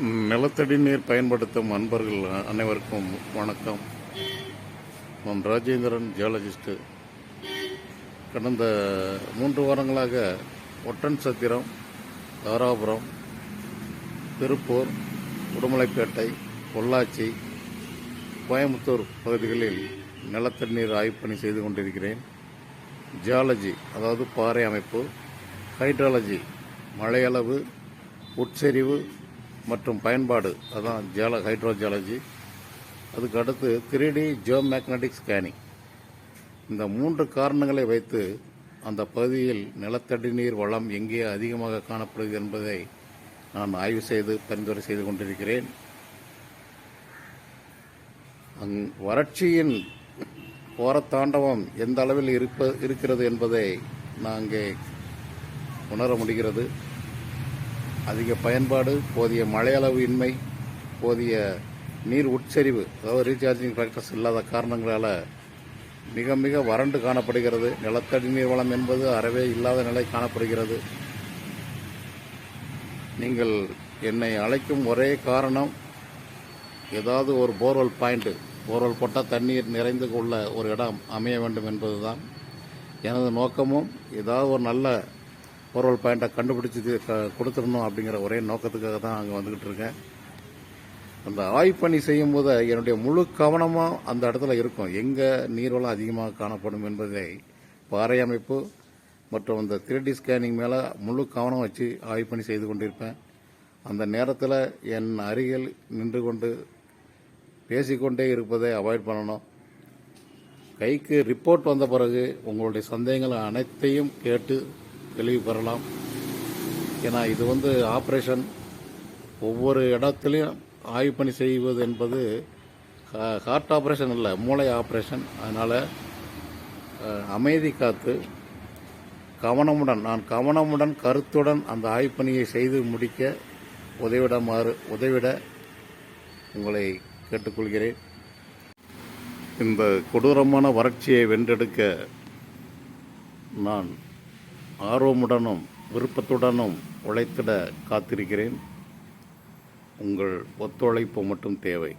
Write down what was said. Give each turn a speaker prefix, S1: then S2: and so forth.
S1: நிலத்தடி நீர் பயன்படுத்தும் அன்பர்கள் அனைவருக்கும் வணக்கம். நான் ராஜேந்திரன் ஜியாலஜிஸ்ட்டு கடந்த மூன்று வாரங்களாக ஒட்டன் சத்திரம் தாராபுரம் திருப்பூர் உடுமலைப்பேட்டை பொள்ளாச்சி கோயம்புத்தூர் பகுதிகளில் நிலத்தடி நீர் ஆய்வு பணி செய்து கொண்டிருக்கிறேன். ஜியாலஜி அதாவது பாறை அமைப்பு ஹைட்ராலஜி மழையளவு உட்செறிவு மற்றும் பயன்பாடு அதான் ஜியால ஹைட்ரோஜியாலஜி. அதுக்கு அடுத்து த்ரீ டி ஜியோமேக்னட்டிக் ஸ்கேனிங் இந்த மூன்று காரணங்களை வைத்து அந்த பகுதியில் நிலத்தடி நீர் வளம் எங்கே அதிகமாக காணப்படுகிறது என்பதை நான் ஆய்வு செய்து பரிந்துரை செய்து கொண்டிருக்கிறேன். அங் வறட்சியின் போரத்தாண்டவம் எந்த அளவில் இருப்ப இருக்கிறது என்பதை நான் அங்கே உணர முடிகிறது. அதிக பயன்பாடு போதிய மழையளவு இன்மை போதிய நீர் உட்செறிவு அதாவது ரீசார்ஜிங் ஃபேக்டர்ஸ் இல்லாத காரணங்களால் மிக மிக வறண்டு காணப்படுகிறது. நிலத்தடி நீர் வளம் என்பது அறவே இல்லாத நிலை காணப்படுகிறது. நீங்கள் என்னை அழைக்கும் ஒரே காரணம் ஏதாவது ஒரு போர்வெல் பாயிண்ட்டு போர்வெல் போட்டால் தண்ணீர் நிறைந்து உள்ள ஒரு இடம் அமைய வேண்டும் என்பதுதான். எனது நோக்கமும் ஏதாவது ஒரு நல்ல போர்வெல் பாயிண்ட்டை கண்டுபிடிச்சி க- கொடுத்துடணும் அப்படிங்கிற ஒரே நோக்கத்துக்காக தான் அங்கே வந்துக்கிட்டு இருக்கேன். அந்த ஆய்வு செய்யும் செய்யும்போது என்னுடைய முழு கவனமும் அந்த இடத்துல இருக்கும். எங்கே நீர்வளம் அதிகமாக காணப்படும் என்பதை பாறை அமைப்பு மற்றும் அந்த த்ரீடி ஸ்கேனிங் மேலே முழு கவனம் வச்சு ஆய்ப்பணி செய்து கொண்டிருப்பேன். அந்த நேரத்தில் என் அருகில் நின்று கொண்டு பேசிக்கொண்டே இருப்பதை அவாய்ட் பண்ணணும். கைக்கு ரிப்போர்ட் வந்த பிறகு உங்களுடைய சந்தேகங்கள் அனைத்தையும் கேட்டு தெளிவு பெறலாம். ஏன்னா இது வந்து ஆப்ரேஷன் ஒவ்வொரு இடத்துலையும் ஆய்வு பணி செய்வது என்பது ஹார்ட் ஆப்ரேஷன் இல்லை மூளை ஆப்ரேஷன். அதனால் அமைதி காத்து கவனமுடன் நான் கவனமுடன் கருத்துடன் அந்த ஆய்ப்பணியை செய்து முடிக்க உதவிடமாறு உதவிட உங்களை கேட்டுக்கொள்கிறேன். இந்த கொடூரமான வறட்சியை வென்றெடுக்க நான் ஆர்வமுடனும் விருப்பத்துடனும் உழைத்திட காத்திருக்கிறேன். உங்கள் ஒத்துழைப்பு மட்டும் தேவை.